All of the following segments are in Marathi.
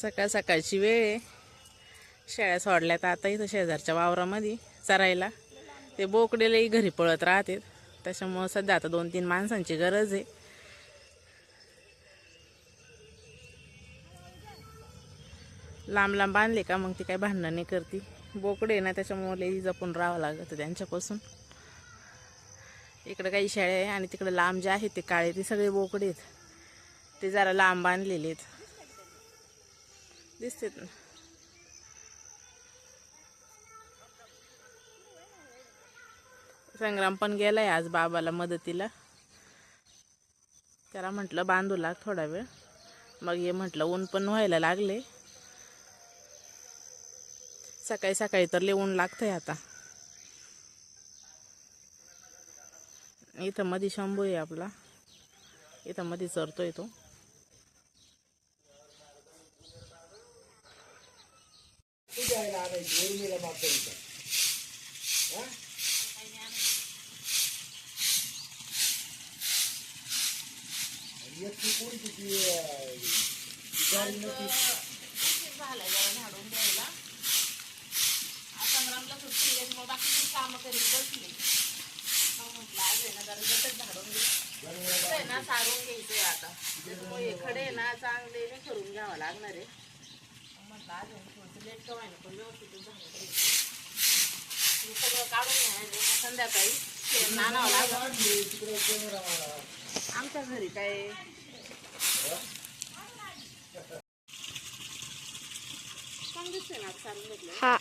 सकाळ सकाळची वेळ आहे. शेळ्या सोडल्या तर आता इथं शेजारच्या वावरामध्ये चरायला. ते बोकडेलाही घरी पळत राहते त्याच्यामुळं सध्या आता दोन तीन माणसांची गरज आहे. लांब लांब बांधले का मग ती काही भांडणं नाही करते. बोकडे ना त्याच्यामुळे लई जपून राहावं लागतं त्यांच्यापासून. इकडं काही शेळ्या आहे आणि तिकडं लांब जे आहेत ते काळे ते सगळे बोकडे आहेत. ते जरा लांब बांधलेले आहेत. दिसतेत ना संग्राम पण गेलाय आज बाबाला मदतीला. त्याला म्हटलं बांधू लाग थोडा वेळ. मग ये म्हटलं ऊन पण व्हायला लागले. सकाळी सकाळी तर लय ऊन लागतंय आता. इथं मध्ये शंभू आहे आपला. इथं मध्ये चरतोय तो. झालंय जरा झाडून द्यायला संग्रामला सुट्टी आहे मग बाकीची कामं करीत बसली. मग म्हटलं आज आहे ना जरा जसं झाडून घे. आहे ना सारून घ्यायचंय आता. त्याच्यामुळे हे खडे आहे ना चांगले नाही करून घ्यावं लागणार आहे. मग म्हटलं आज आहे ना थोडंसं पण झालं सगळं काढून घ्यायला संध्याकाळी लागलं आमच्या घरी काय छान दिसतंय ना आता सारून हा.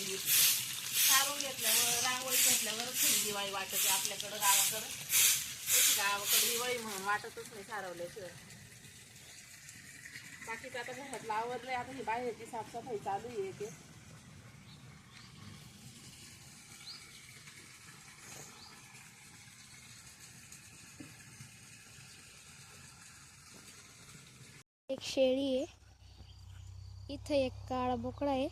सारून घेतल्यावर रांगोळी घेतल्यावर थोडी दिवाळी वाटते आपल्याकडं गावाकडं. गावाकडे दिवाळी म्हणून वाटतच नाही सारवल्याशिवाय. बाकीचं आता घरातलं आवडलंय आता ही बाहेरची साफसफाई चालू आहे ते एक शेळी आहे. इथं एक काळा बोकडा आहे.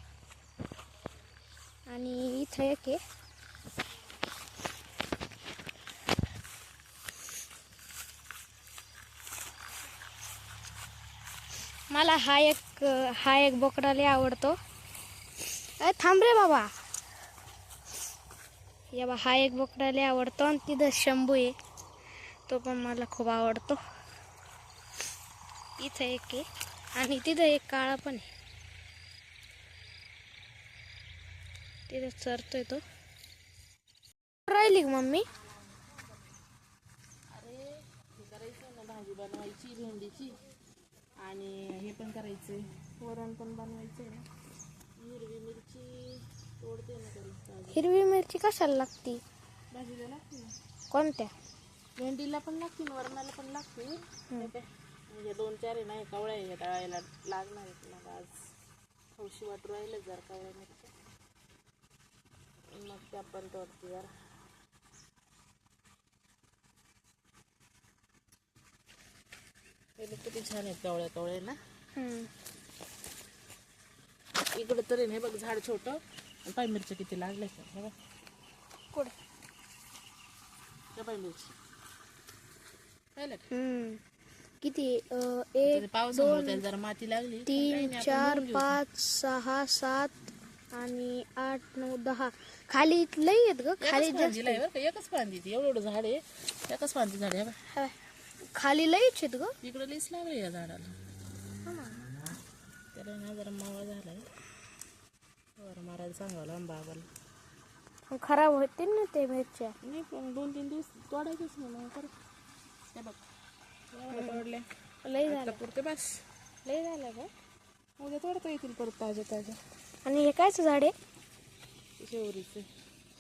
आणि इथं एक आहे. मला हा एक हा एक बोकडा लय आवडतो. अरे थांब रे बाबा. या बा हा एक बोकडा लय आवडतो आणि तिथं शंभू आहे. तो पण मला खूप आवडतो. इथं एक आहे आणि तिथं एक काळा पण आहे. तिथं चरतोय तो. राहिली मम्मी? अरे करायचं ना भाजी बनवायची भेंडीची. आणि हे पण करायचंय वरण पण बनवायचंय ना. हिरवी मिरची तोडते ना. हिरवी मिरची कशाला लागती? भाजीला लागते ना. कोणत्या? भेंडीला पण लागते वरणाला पण लागते. म्हणजे दोन चार आहे ना कवळ्या आहे. दळायला लागणार आहेत मग आज. हौशी वाटू राहिले जर कवळ्या मिरच्या. मग त्या पण तोडते जरा. पहिले किती छान आहेत कवळ्या कवळ्या ना. इकडं तरी नाही बघ झाड छोटं. आणि पाय मिरच्या किती लागल्या हे बघ. कुठं? त्या पाय मिरची पाहिलं का? हम्म. किती? अं, एक पावसामुळे त्याला जरा माती लागली. तीन चार. पाच सहा सात आणि आठ नऊ दहा. खाली लई आहेत ग खाली आहे बरं का एकच फांदी ती. एवढं एवढं झाड आहे. एकच फांदी झाड आहे बघ. हा. खाली लईच आहेत ग. इकडं लिस लागली या झाडाला. त्याला ना जरा मावा झालाय. बरं मारायला सांगावं लांब बाबाला. खराब होतील ना ते मिरच्या. नाही पण दोन तीन दिवस तोडायचंच नाही मग परत हे बघ. एवढं तोडले लई झालं. पुरते बस. लई झालं ग. उद्या तोडता येतील परत ताज्या ताज्या आणि हे कायचं झाड आहे? शेवरीचे.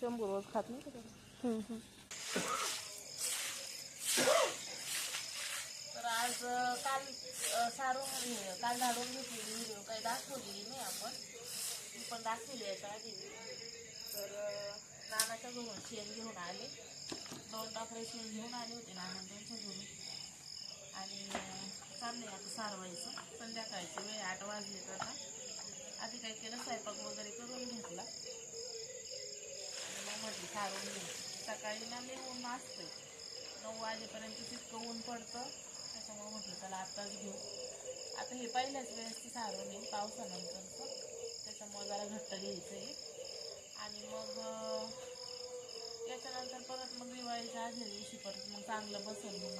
शंभर रोज खात नाही का त्याला? हम्म, हम्म. तर आज अं, काल अं, सारून काल झाडून घेतलेली व्हिडिओ काही दाखवलेली नाही आपण. ती पण दाखवली याच्या आधी तर नानाच्या घरून शेण घेऊन आले. दोन टाकरे शेण घेऊन आले होते नाना त्यांच्या घरून आणि अं, चाललंय आता सारवायचं. संध्याकाळची वेळ आठ वाजले तर आता. आधी काय केलं स्वयंपाक वगैरे करून घेतला. मग म्हटलं सारून घेऊ. सकाळी ना मी ऊन असते नऊ वाजेपर्यंत तितकं ऊन पडतं. त्याच्यामुळे म्हटलं चला आत्ताच घेऊ. आता हे पहिल्याच वेळेस सारून आहे पावसानंतरचं त्याच्यामुळे जरा घट्ट घ्यायचं आहे आणि मग त्याच्यानंतर याच्यानंतर परत मग दिवाळीच्या आधी दिवशी परत मग चांगलं बसल मग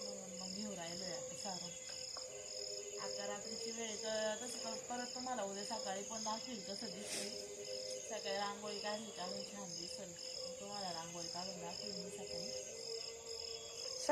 म्हणून मग घेऊ राहिलो आहे आता सारून आता रात्रीची वेळ तर तसं तर परत तुम्हाला उद्या सकाळी पण दाखवेल कसं दिसेल सकाळी रांगोळी काढली का मी छान दिसेल. तुम्हाला रांगोळी काढून दाखवेल मी सकाळी.